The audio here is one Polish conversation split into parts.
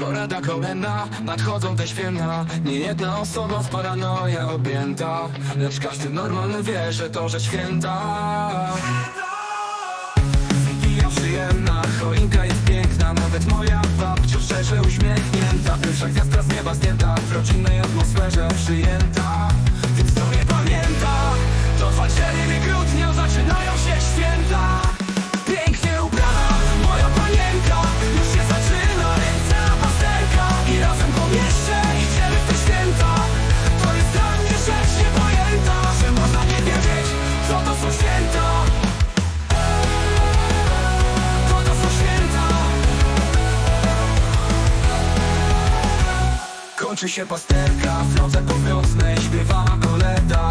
Korada kolena, nadchodzą te święta. Nie jedna osoba w paranoję objęta Lecz każdy normalny wie, że to, że święta. Łączy się pasterka, w nodze powiąznej śpiewana koleda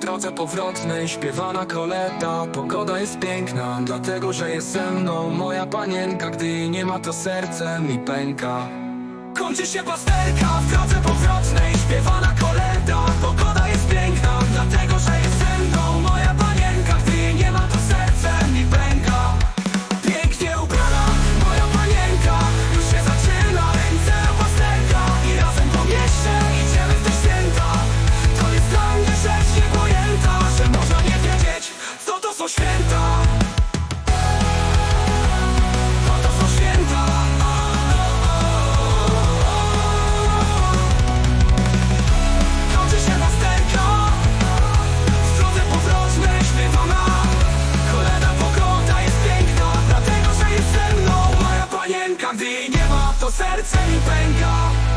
drodze powrotnej śpiewana koleta. Pogoda jest piękna, dlatego że jest ze mną Moja panienka, gdy nie ma to serce mi pęka. Kończy się pasterka w drodze święta. Oto są święta. Kończy się pasterka W drodze powrocznej śpiewana Kolejna pogoda jest piękna Dlatego, że jest ze mną moja panienka. Gdy nie ma, to serce mi pęka.